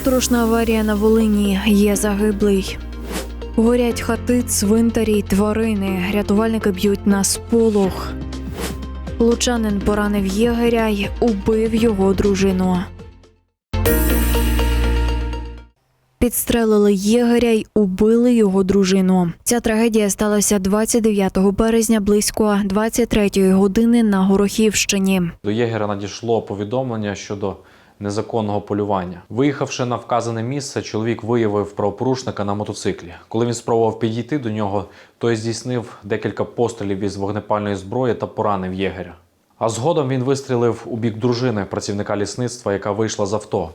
Моторошна аварія на Волині. Є загиблий. Горять хати, цвинтарі, й тварини. Рятувальники б'ють на сполох. Лучанин поранив єгеря й убив його дружину. Підстрелили єгеря й убили його дружину. Ця трагедія сталася 29 березня близько 23 години на Горохівщині. До єгера надійшло повідомлення щодо незаконного полювання. Виїхавши на вказане місце, чоловік виявив правопорушника на мотоциклі. Коли він спробував підійти до нього, той здійснив декілька пострілів із вогнепальної зброї та поранив єгеря. А згодом він вистрілив у бік дружини працівника лісництва, яка вийшла з авто.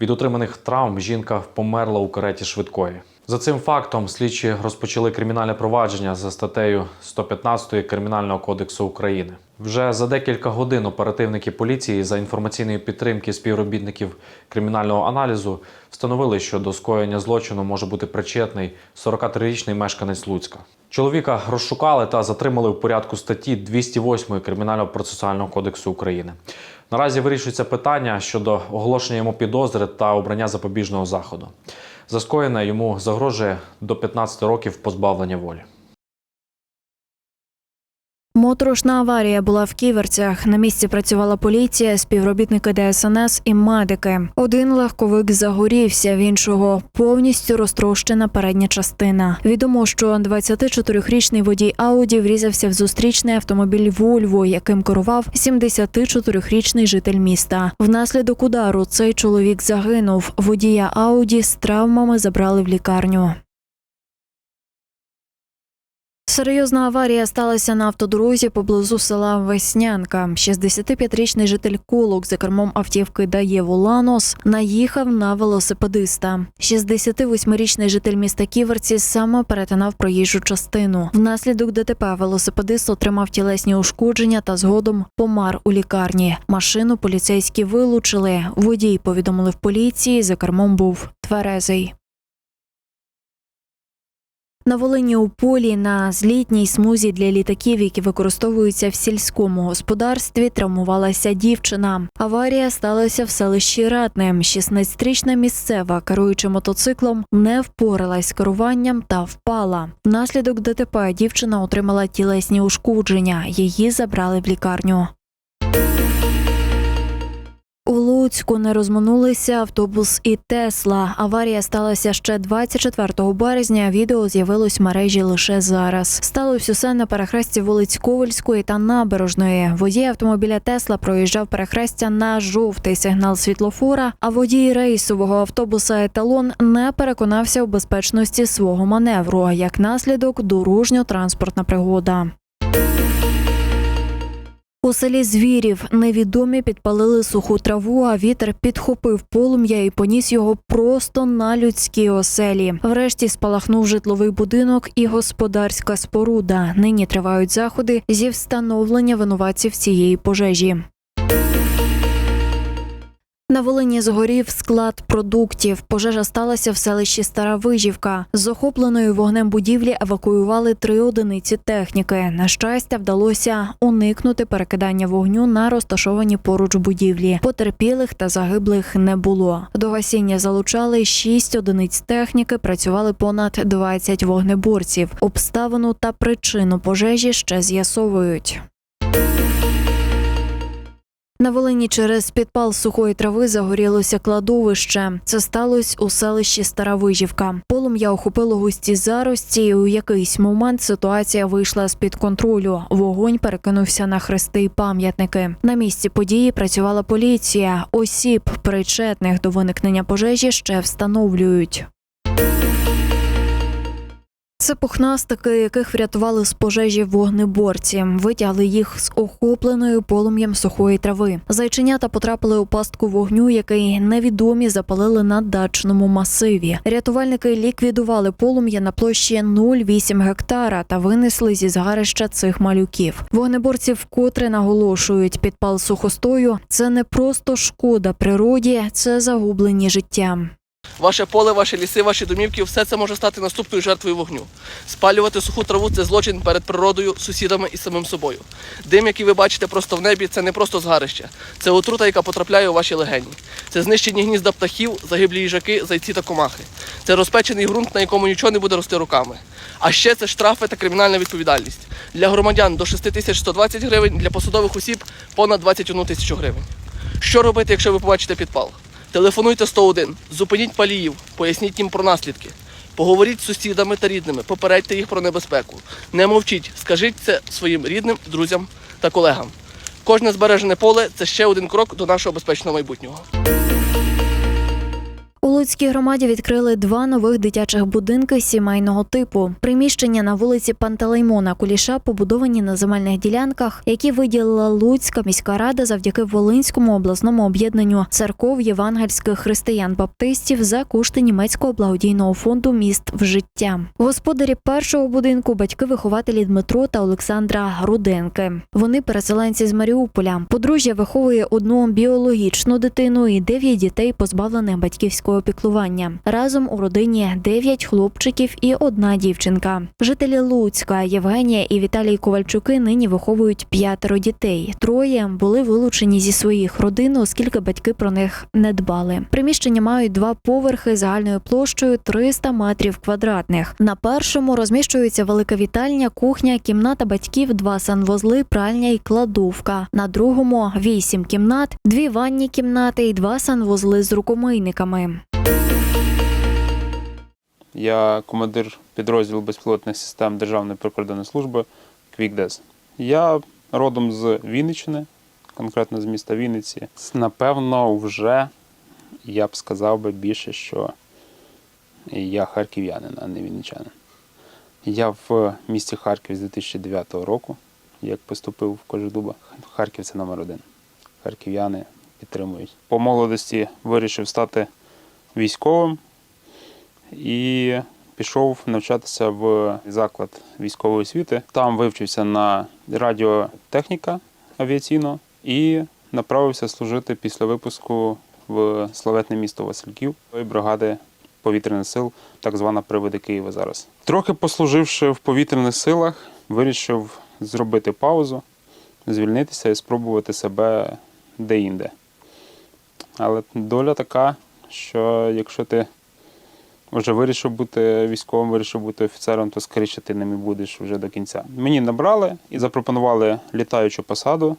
Від отриманих травм жінка померла у кареті швидкої. За цим фактом слідчі розпочали кримінальне провадження за статтею 115 Кримінального кодексу України. Вже за декілька годин оперативники поліції за інформаційної підтримки співробітників кримінального аналізу встановили, що до скоєння злочину може бути причетний 43-річний мешканець Луцька. Чоловіка розшукали та затримали в порядку статті 208 Кримінального процесуального кодексу України. Наразі вирішується питання щодо оголошення йому підозри та обрання запобіжного заходу. За скоєне йому загрожує до 15 років позбавлення волі. Моторошна аварія була в Ківерцях. На місці працювала поліція, співробітники ДСНС і медики. Один легковик загорівся, в іншого повністю розтрощена передня частина. Відомо, що 24-річний водій Ауді врізався в зустрічний автомобіль Вольво, яким керував 74-річний житель міста. Внаслідок удару цей чоловік загинув. Водія Ауді з травмами забрали в лікарню. Серйозна аварія сталася на автодорозі поблизу села Веснянка. 65-річний житель Колок за кермом автівки Дає Воланос наїхав на велосипедиста. 68-річний житель міста Ківерці саме перетинав проїжджу частину. Внаслідок ДТП велосипедист отримав тілесні ушкодження та згодом помар у лікарні. Машину поліцейські вилучили. Водій повідомили в поліції. За кермом був тверезий. На Волині у полі на злітній смузі для літаків, які використовуються в сільському господарстві, травмувалася дівчина. Аварія сталася в селищі Ратне. 16-річна місцева, керуючи мотоциклом, не впоралась з керуванням та впала. Внаслідок ДТП дівчина отримала тілесні ушкодження. Її забрали в лікарню. У не розминулися автобус і Тесла. Аварія сталася ще 24 березня. Відео з'явилось в мережі лише зараз. Сталося усе на перехресті вулиць Ковальської та Набережної. Водій автомобіля Тесла проїжджав перехрестя на жовтий сигнал світлофора. А водій рейсового автобуса Еталон не переконався у безпечності свого маневру. Як наслідок, дорожньо-транспортна пригода. У селі Звірів невідомі підпалили суху траву, а вітер підхопив полум'я і поніс його просто на людські оселі. Врешті спалахнув житловий будинок і господарська споруда. Нині тривають заходи зі встановлення винуватців цієї пожежі. На Волині згорів склад продуктів. Пожежа сталася в селищі Стара Вижівка. З охопленої вогнем будівлі евакуювали три одиниці техніки. На щастя, вдалося уникнути перекидання вогню на розташовані поруч будівлі. Потерпілих та загиблих не було. До гасіння залучали шість одиниць техніки. Працювали понад 20 вогнеборців. Обставину та причину пожежі ще з'ясовують. На Волині через підпал сухої трави загорілося кладовище. Це сталося у селищі Стара Вижівка. Полум'я охопило густі зарості. і У якийсь момент ситуація вийшла з під контролю. Вогонь перекинувся на хрести й пам'ятники. На місці події працювала поліція. Осіб, причетних до виникнення пожежі, ще встановлюють. Це пухнастики, яких врятували з пожежі вогнеборці. Витягли їх з охопленою полум'ям сухої трави. Зайченята потрапили у пастку вогню, який невідомі запалили на дачному масиві. Рятувальники ліквідували полум'я на площі 0,8 гектара та винесли зі згарища цих малюків. Вогнеборці вкотре наголошують, підпал сухостою це не просто шкода природі, це загублені життя. Ваше поле, ваші ліси, ваші домівки все це може стати наступною жертвою вогню. Спалювати суху траву це злочин перед природою, сусідами і самим собою. Дим, який ви бачите просто в небі, це не просто згарище, це отрута, яка потрапляє у ваші легені. Це знищені гнізда птахів, загиблі їжаки, зайці та комахи. Це розпечений ґрунт, на якому нічого не буде рости руками. А ще це штрафи та кримінальна відповідальність. Для громадян до 6120 гривень, для посадових осіб понад 21 тисячу гривень. Що робити, якщо ви побачите підпал? Телефонуйте 101, зупиніть паліїв, поясніть їм про наслідки. Поговоріть з сусідами та рідними, попередьте їх про небезпеку. Не мовчіть, скажіть це своїм рідним, друзям та колегам. Кожне збережене поле це ще один крок до нашого безпечного майбутнього. У Луцькій громаді відкрили два нових дитячих будинки сімейного типу. Приміщення на вулиці Пантелеймона Куліша побудовані на земельних ділянках, які виділила Луцька міська рада завдяки Волинському обласному об'єднанню церков євангельських християн-баптистів за кошти німецького благодійного фонду міст в життя. Господарі першого будинку батьки-вихователі Дмитро та Олександра Руденки. Вони переселенці з Маріуполя. Подружжя виховує одну біологічну дитину і дев'ять дітей, позбавлених батьківського піклування. Разом у родині дев'ять хлопчиків і одна дівчинка. Жителі Луцька Євгенія і Віталій Ковальчуки нині виховують п'ятеро дітей. Троє були вилучені зі своїх родин, оскільки батьки про них не дбали. Приміщення мають два поверхи загальною площею 300 метрів квадратних. На першому розміщується велика вітальня, кухня, кімната батьків, два санвузли, пральня і кладовка. На другому вісім кімнат, дві ванні кімнати і два санвузли з рукомийниками. Я командир підрозділу безпілотних систем Державної прикордонної служби Квікдес. Я родом з Вінниччини, конкретно з міста Вінниці. Напевно, вже я б сказав би більше, що я харків'янин, а не вінничанин. Я в місті Харків з 2009 року, як поступив в Кожедуба. Харків це номер один. Харків'яни підтримують. По молодості вирішив стати військовим і пішов навчатися в заклад військової освіти. Там вивчився на радіотехніка авіаційного і направився служити після випуску в славетне місто Васильків бригади повітряних сил, так звана приводи Києва зараз. Трохи послуживши в повітряних силах, вирішив зробити паузу, звільнитися і спробувати себе де-інде. Але доля така, що якщо ти вже вирішив бути військовим, вирішив бути офіцером, то скоріше ти ним і будеш вже до кінця. Мені набрали і запропонували літаючу посаду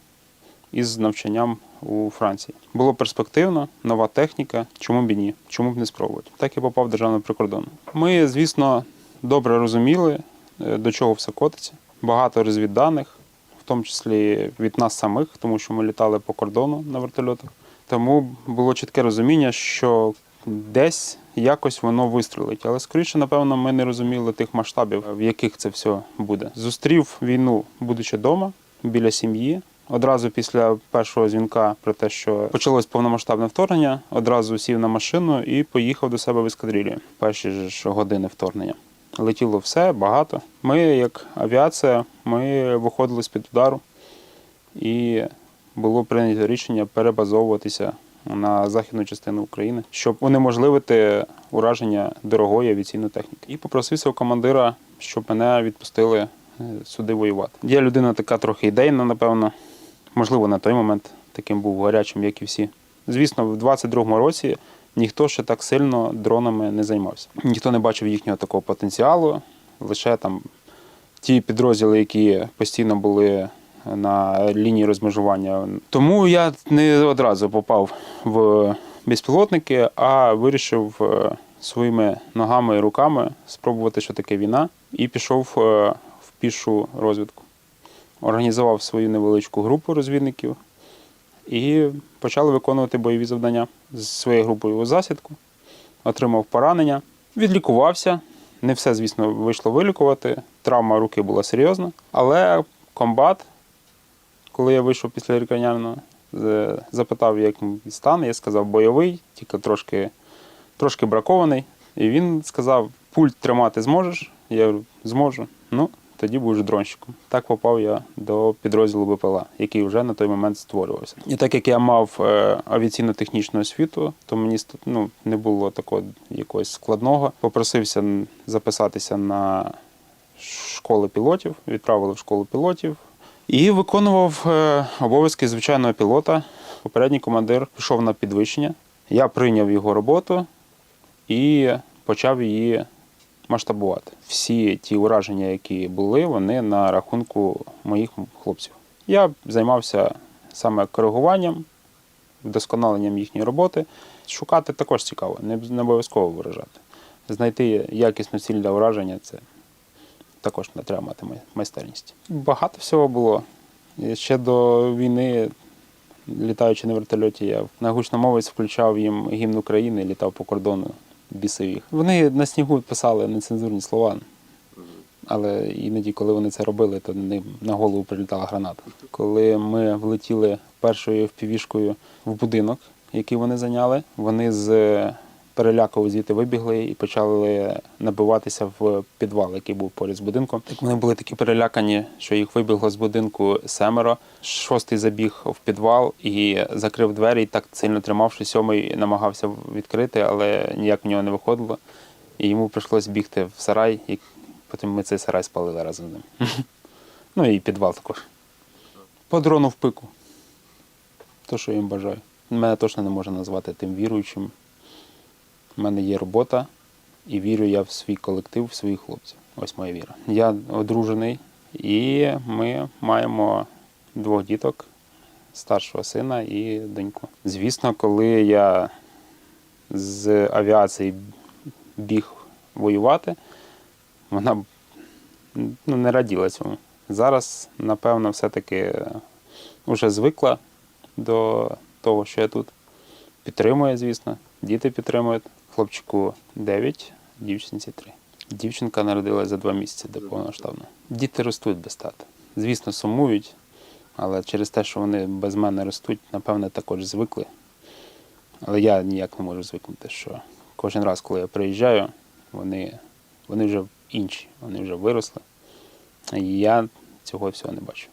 із навчанням у Франції. Було перспективно, нова техніка. Чому б і ні? Чому б не спробувати? Так і попав в державний прикордон. Ми, звісно, добре розуміли, е, до чого все котиться. Багато розвідданих, в тому числі від нас самих, тому що ми літали по кордону на вертольотах. Тому було чітке розуміння, що десь якось воно вистрілить. Але скоріше, напевно, ми не розуміли тих масштабів, в яких це все буде. Зустрів війну, будучи вдома, біля сім'ї. Одразу після першого дзвінка про те, що почалось повномасштабне вторгнення, одразу сів на машину і поїхав до себе в ескадрилію. Перші ж години вторгнення. Летіло все, багато. Ми, як авіація, ми виходили з-під удару, і було прийнято рішення перебазовуватися на західну частину України, щоб унеможливити ураження дорогої авіаційної техніки. І попросився у командира, щоб мене відпустили е, сюди воювати. Я людина така трохи ідейна, напевно. Можливо, на той момент таким був гарячим, як і всі. Звісно, в 22-му році ніхто ще так сильно дронами не займався. Ніхто не бачив їхнього такого потенціалу, лише там ті підрозділи, які постійно були на лінії розмежування. Тому я не одразу попав в безпілотники, а вирішив е, своїми ногами і руками спробувати, що таке війна, і пішов е, в пішу розвідку. Організував свою невеличку групу розвідників і почали виконувати бойові завдання з своєю групою у засідку, отримав поранення, відлікувався. Не все, звісно, вийшло вилікувати. Травма руки була серйозна, але комбат коли я вийшов після лікарняного, запитав, як стан. Я сказав, бойовий, тільки трошки, трошки бракований. І він сказав: пульт тримати зможеш? Я говорю, зможу. Ну, тоді був дронщиком. Так попав я до підрозділу БПЛА, який вже на той момент створювався. І так як я мав е, авіаційно-технічну освіту, то мені ну, не було такого якогось складного. Попросився записатися на школи пілотів, відправили в школу пілотів і виконував е, обов'язки звичайного пілота. Попередній командир пішов на підвищення. Я прийняв його роботу і почав її масштабувати. Всі ті ураження, які були, вони на рахунку моїх хлопців. Я займався саме коригуванням, вдосконаленням їхньої роботи. Шукати також цікаво, не, обов'язково виражати. Знайти якісну ціль для ураження це також не треба мати майстерність. Багато всього було. І ще до війни, літаючи на вертольоті, я на гучномовець включав їм гімн України, літав по кордону, бісив їх. Вони на снігу писали нецензурні слова. Але іноді, коли вони це робили, то ним на голову прилітала граната. Коли ми влетіли першою впівішкою в будинок, який вони зайняли, вони з переляку звідти вибігли і почали набиватися в підвал, який був поряд з будинком. Так вони були такі перелякані, що їх вибігло з будинку семеро. Шостий забіг в підвал і закрив двері, і так сильно тримав, що сьомий намагався відкрити, але ніяк в нього не виходило. І йому прийшлось бігти в сарай, і потім ми цей сарай спалили разом з ним. Ну і підвал також. По дрону в пику. То, що їм бажаю. Мене точно не можна назвати тим віруючим. У мене є робота, і вірю я в свій колектив, в своїх хлопців. Ось моя віра. Я одружений, і ми маємо двох діток, старшого сина і доньку. Звісно, коли я з авіації біг воювати, вона ну, не раділа цьому. Зараз, напевно, все-таки вже звикла до того, що я тут. Підтримує, звісно. Діти підтримують. Хлопчику 9, дівчинці 3. Дівчинка народилася за два місяці до повноштабного. Діти ростуть без тата. Звісно, сумують, але через те, що вони без мене ростуть, напевне, також звикли. Але я ніяк не можу звикнути, що кожен раз, коли я приїжджаю, вони, вони вже інші, вони вже виросли. І я цього всього не бачу.